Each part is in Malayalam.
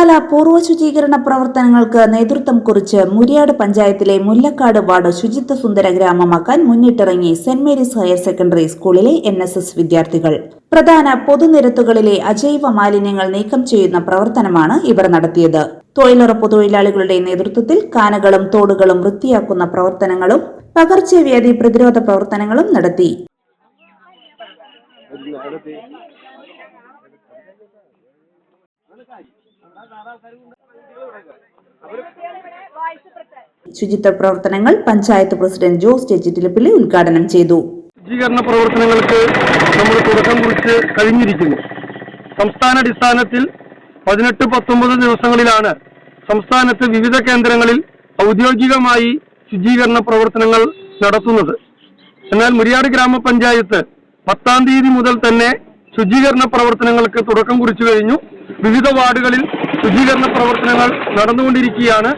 മഴക്കാല പൂർവ ശുചീകരണ പ്രവർത്തനങ്ങൾക്ക് നേതൃത്വം കുറിച്ച് മുരിയാട് പഞ്ചായത്തിലെ മുല്ലക്കാട് വാർഡ് ശുചിത്വ സുന്ദര ഗ്രാമമാക്കാൻ മുന്നിട്ടിറങ്ങി സെന്റ് മേരീസ് ഹയർ സെക്കൻഡറി സ്കൂളിലെ എൻ വിദ്യാർത്ഥികൾ. പ്രധാന പൊതുനിരത്തുകളിലെ അജൈവ മാലിന്യങ്ങൾ നീക്കം ചെയ്യുന്ന പ്രവർത്തനമാണ് ഇവർ നടത്തിയത്. തൊഴിലുറപ്പ് തൊഴിലാളികളുടെ നേതൃത്വത്തിൽ കാനകളും തോടുകളും വൃത്തിയാക്കുന്ന പ്രവർത്തനങ്ങളും പകർച്ചവ്യാധി പ്രതിരോധ പ്രവർത്തനങ്ങളും നടത്തി. ശുചിത്വ പ്രവർത്തനങ്ങൾ പഞ്ചായത്ത് പ്രസിഡന്റ് ജോസ് ചെച്ചിറ്റിലപ്പിള്ളി ഉദ്ഘാടനം ചെയ്തു. ശുചീകരണ പ്രവർത്തനങ്ങൾക്ക് നമ്മൾ തുടക്കം കുറിച്ച് കഴിഞ്ഞിരിക്കുന്നു. സംസ്ഥാനാടിസ്ഥാനത്തിൽ പതിനെട്ട് പത്തൊമ്പത് ദിവസങ്ങളിലാണ് സംസ്ഥാനത്ത് വിവിധ കേന്ദ്രങ്ങളിൽ ഔദ്യോഗികമായി ശുചീകരണ പ്രവർത്തനങ്ങൾ നടത്തുന്നത്. എന്നാൽ മുരിയാട് ഗ്രാമപഞ്ചായത്ത് പത്താം തീയതി മുതൽ തന്നെ ശുചീകരണ പ്രവർത്തനങ്ങൾക്ക് തുടക്കം കുറിച്ചു കഴിഞ്ഞു. വിവിധ വാർഡുകളിൽ ശുചീകരണ പ്രവർത്തനങ്ങൾ നടന്നുകൊണ്ടിരിക്കുകയാണ്.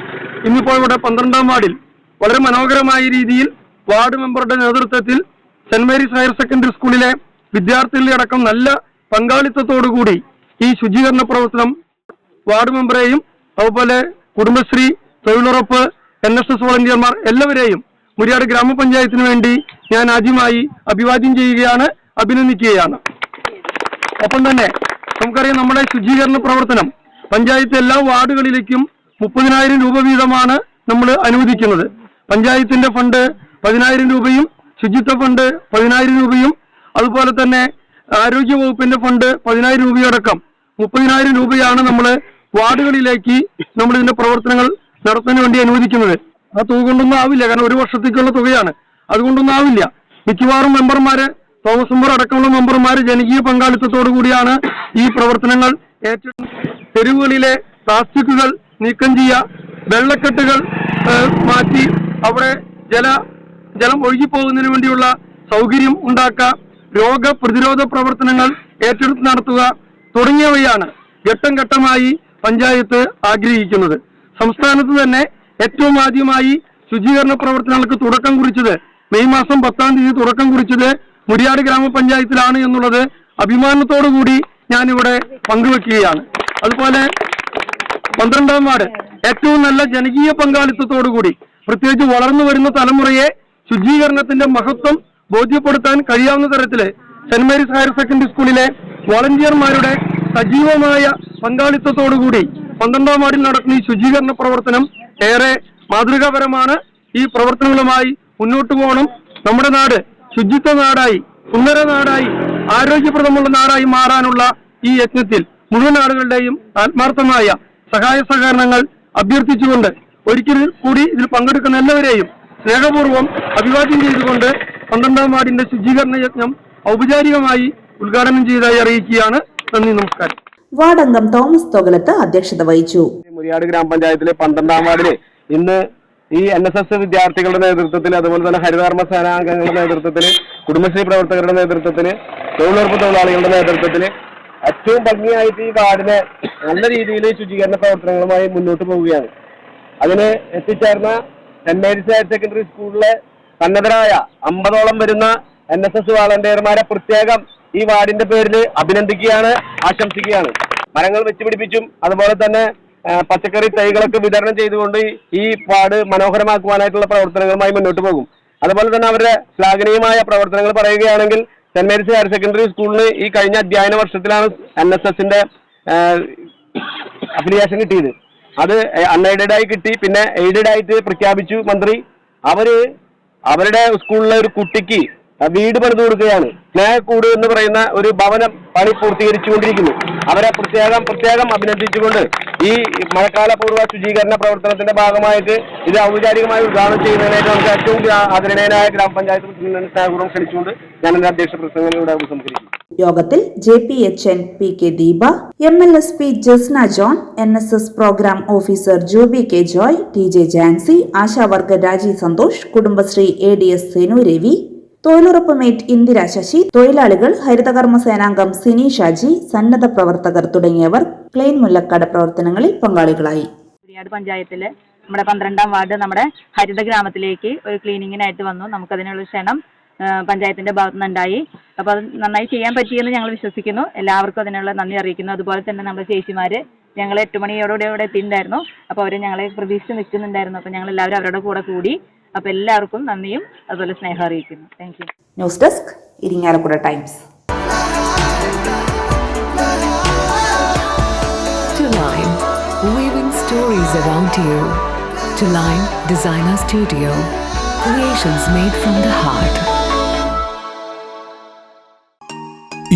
ഇന്നിപ്പോൾ ഇവിടെ പന്ത്രണ്ടാം വാർഡിൽ വളരെ മനോഹരമായ രീതിയിൽ വാർഡ് മെമ്പറുടെ നേതൃത്വത്തിൽ സെന്റ് മേരീസ് ഹയർ സെക്കൻഡറി സ്കൂളിലെ വിദ്യാർത്ഥികളുടെ അടക്കം നല്ല പങ്കാളിത്തത്തോടുകൂടി ഈ ശുചീകരണ പ്രവർത്തനം വാർഡ് മെമ്പറെയും അതുപോലെ കുടുംബശ്രീ തൊഴിലുറപ്പ് എൻ എസ് എസ് വോളണ്ടിയർമാർ എല്ലാവരെയും മുരിയാട് ഗ്രാമപഞ്ചായത്തിന് വേണ്ടി ഞാൻ ആദ്യമായി അഭിവാദ്യം ചെയ്യുകയാണ് അഭിനന്ദിക്കുകയാണ്. ഒപ്പം തന്നെ നമുക്കറിയാം നമ്മുടെ ശുചീകരണ പ്രവർത്തനം പഞ്ചായത്ത് എല്ലാ വാർഡുകളിലേക്കും മുപ്പതിനായിരം രൂപ വീതമാണ് നമ്മൾ അനുവദിക്കുന്നത്. പഞ്ചായത്തിന്റെ ഫണ്ട് പതിനായിരം രൂപയും ശുചിത്വ ഫണ്ട് പതിനായിരം രൂപയും അതുപോലെ തന്നെ ആരോഗ്യ വകുപ്പിന്റെ ഫണ്ട് പതിനായിരം രൂപയടക്കം മുപ്പതിനായിരം രൂപയാണ് നമ്മൾ വാർഡുകളിലേക്ക് നമ്മൾ ഇതിന്റെ പ്രവർത്തനങ്ങൾ നടത്താൻ വേണ്ടി അനുവദിക്കുന്നത്. ആ തുക കൊണ്ടൊന്നും ആവില്ല കാരണം ഒരു വർഷത്തേക്കുള്ള തുകയാണ്. അതുകൊണ്ടൊന്നും ആവില്ല. മിക്കവാറും മെമ്പർമാര് തോമസ് മെമ്പർ അടക്കമുള്ള മെമ്പർമാര് ജനകീയ പങ്കാളിത്തത്തോടു കൂടിയാണ് ഈ പ്രവർത്തനങ്ങൾ ഏറ്റവും തെരുവുകളിലെ പ്ലാസ്റ്റിക്കുകൾ നീക്കം ചെയ്യുക വെള്ളക്കെട്ടുകൾ മാറ്റി അവിടെ ജല ജലം ഒഴുകിപ്പോകുന്നതിന് വേണ്ടിയുള്ള സൗകര്യം ഉണ്ടാക്കുക രോഗപ്രതിരോധ പ്രവർത്തനങ്ങൾ ഏറ്റെടുത്ത് നടത്തുക തുടങ്ങിയവയാണ് ഘട്ടം ഘട്ടമായി പഞ്ചായത്ത് ആഗ്രഹിക്കുന്നത്. സംസ്ഥാനത്ത് തന്നെ ഏറ്റവും ആദ്യമായി ശുചീകരണ പ്രവർത്തനങ്ങൾക്ക് തുടക്കം കുറിച്ചത് മെയ് മാസം പത്താം തീയതി തുടക്കം കുറിച്ചത് മുരിയാട് ഗ്രാമപഞ്ചായത്തിലാണ് എന്നുള്ളത് അഭിമാനത്തോടു കൂടി ഞാനിവിടെ പങ്കുവെക്കുകയാണ്. അതുപോലെ പന്ത്രണ്ടാം വാർഡ് ഏറ്റവും നല്ല ജനകീയ പങ്കാളിത്തത്തോടുകൂടി പ്രത്യേകിച്ച് വളർന്നു വരുന്ന തലമുറയെ ശുചീകരണത്തിന്റെ മഹത്വം ബോധ്യപ്പെടുത്താൻ കഴിയാവുന്ന തരത്തിൽ സെന്റ് മേരീസ് ഹയർ സെക്കൻഡറി സ്കൂളിലെ വോളണ്ടിയർമാരുടെ സജീവമായ പങ്കാളിത്തത്തോടുകൂടി പന്ത്രണ്ടാം വാർഡിൽ നടക്കുന്ന ഈ ശുചീകരണ പ്രവർത്തനം ഏറെ മാതൃകാപരമാണ്. ഈ പ്രവർത്തനങ്ങളുമായി മുന്നോട്ട് പോകണം. നമ്മുടെ നാട് ശുചിത്വ നാടായി സുന്ദര നാടായി ആരോഗ്യപ്രദമുള്ള നാടായി മാറാനുള്ള ഈ യജ്ഞത്തിൽ മുഴുവൻ ആളുകളുടെയും ആത്മാർത്ഥമായ സഹായ സഹകരണങ്ങൾ അഭ്യർത്ഥിച്ചുകൊണ്ട് ഒരിക്കൽ കൂടി ഇതിൽ പങ്കെടുക്കുന്ന എല്ലാവരെയും സ്നേഹപൂർവം അഭിവാദ്യം ചെയ്തുകൊണ്ട് പന്ത്രണ്ടാം വാർഡിന്റെ ശുചീകരണ യജ്ഞം ഔപചാരികമായി ഉദ്ഘാടനം ചെയ്തതായി അറിയിക്കുകയാണ്. നന്ദി നമസ്കാരം. വാർഡംഗം തോമസ് തോകലത്ത് അധ്യക്ഷത വഹിച്ചു. മുരിയാട് ഗ്രാമപഞ്ചായത്തിലെ പന്ത്രണ്ടാം വാർഡിലെ ഇന്ന് ഈ എൻ എസ് എസ് വിദ്യാർത്ഥികളുടെ നേതൃത്വത്തിൽ അതുപോലെ തന്നെ ഹരിതകർമ്മ സേനാംഗങ്ങളുടെ നേതൃത്വത്തിൽ കുടുംബശ്രീ പ്രവർത്തകരുടെ നേതൃത്വത്തിൽ തൊഴിലുറപ്പ് തൊഴിലാളികളുടെ നേതൃത്വത്തിൽ ഏറ്റവും ഭംഗിയായിട്ട് ഈ വാർഡിനെ നല്ല രീതിയിൽ ശുചീകരണ പ്രവർത്തനങ്ങളുമായി മുന്നോട്ട് പോവുകയാണ്. അതിന് എത്തിച്ചേർന്ന സെന്റ് മേരീസ് ഹയർ സെക്കൻഡറി സ്കൂളിലെ സന്നദ്ധരായ അമ്പതോളം വരുന്ന എൻ എസ് എസ് വാളണ്ടിയർമാരെ പ്രത്യേകം ഈ വാർഡിന്റെ പേരിൽ അഭിനന്ദിക്കുകയാണ് ആശംസിക്കുകയാണ്. മരങ്ങൾ വെച്ചുപിടിപ്പിച്ചും അതുപോലെ തന്നെ പച്ചക്കറി തൈകളൊക്കെ വിതരണം ചെയ്തുകൊണ്ട് ഈ വാർഡ് മനോഹരമാക്കുവാനായിട്ടുള്ള പ്രവർത്തനങ്ങളുമായി മുന്നോട്ട് പോകും. അതുപോലെ തന്നെ അവരുടെ ശ്ലാഘനീയമായ പ്രവർത്തനങ്ങൾ പറയുകയാണെങ്കിൽ സെന്റ് മേരീസ് ഹയർ സെക്കൻഡറി സ്കൂളിന് ഈ കഴിഞ്ഞ അധ്യയന വർഷത്തിലാണ് എൻ എസ് എസിന്റെ അഫിലിയേഷൻ കിട്ടിയത്. അത് അൺഎയ്ഡഡ് ആയി കിട്ടി. പിന്നെ എയ്ഡഡ് ആയിട്ട് പ്രഖ്യാപിച്ചു മന്ത്രി. അവർ അവരുടെ സ്കൂളിലെ ഒരു കുട്ടിക്ക് വീട് പണിതു കൊടുക്കുകയാണ്. സ്നേഹക്കൂട് എന്ന് പറയുന്ന ഒരു ഭവനം പണി പൂർത്തീകരിച്ചുകൊണ്ടിരിക്കുന്നു. അവരെ പ്രത്യേകം പ്രത്യേകം അഭിനന്ദിച്ചുകൊണ്ട് ഈ മഴക്കാല പൂർവ ശുചീകരണ പ്രവർത്തനത്തിന്റെ ഭാഗമായിട്ട് ഇത് ഔപചാരികമായി ഉദ്ഘാടനം ചെയ്യുന്നതിനായിട്ട് നമുക്ക് ഏറ്റവും ആദരണീയനായ ഗ്രാമപഞ്ചായത്ത് പ്രസിഡന്റ് സ്നേഹപൂർവം ക്ഷണിച്ചുകൊണ്ട് ഞാൻ എന്റെ അധ്യക്ഷ പ്രസംഗങ്ങളിലൂടെ സംസാരിക്കുന്നു യോഗത്തിൽ J P H N P K Deepa M L S P Jasna John N S S programme officer Joby K Joy T J Jancy ASHA worker Rajeev Santhosh Kudumbashree A D S Senu Ravi തൊഴിലുറപ്പ് മേറ്റ് ഇന്ദിര ശശി തൊഴിലാളികൾ ഹരിതകർമ്മ സേനാംഗം സിനി ഷാജി സന്നദ്ധ പ്രവർത്തകർ തുടങ്ങിയവർ ക്ലെയിൻ മുല്ലക്കാട് പ്രവർത്തനങ്ങളിൽ പങ്കാളികളായി. പഞ്ചായത്തിലെ നമ്മുടെ പന്ത്രണ്ടാം വാർഡ് നമ്മുടെ ഹരിത ഗ്രാമത്തിലേക്ക് ഒരു ക്ലീനിങ്ങിനായിട്ട് വന്നു. നമുക്കതിനുള്ള ക്ഷണം ആ, പഞ്ചായത്തിന്റെ ഭാഗത്തു നിന്നുണ്ടായി. അപ്പോൾ അത് നന്നായി ചെയ്യാൻ പറ്റിയെന്ന് ഞങ്ങൾ വിശ്വസിക്കുന്നു. എല്ലാവർക്കും അതിനുള്ള നന്ദി അറിയിക്കുന്നു. അതുപോലെ തന്നെ നമ്മുടെ ചേച്ചിമാര് ഞങ്ങൾ എട്ട് മണിയോടുകൂടി അവിടെ എത്തിയിട്ടുണ്ടായിരുന്നു. അപ്പോൾ അവർ ഞങ്ങളെ പ്രതീക്ഷിച്ച് നിൽക്കുന്നുണ്ടായിരുന്നു. അപ്പോൾ ഞങ്ങൾ എല്ലാവരും അവരുടെ കൂടെ കൂടി അപ്പോൾ എല്ലാവർക്കും നന്ദിയും അതുപോലെ സ്നേഹം അറിയിക്കുന്നു thank you news desk Irinjalakuda times To Line, weaving stories around you. To Line Designer Studio, creations made from the heart.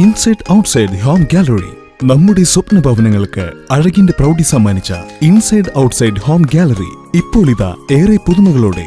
Inside outside home gallery നമ്മുടെ സ്വപ്ന ഭവനങ്ങൾക്ക് അഴകിന്റെ പ്രൗഢി സമ്മാനിച്ച ഇൻസൈഡ് ഔട്ട്സൈഡ് ഹോം ഗാലറി ഇപ്പോൾ ഇതാ ഏറെ പുതുമകളോടെ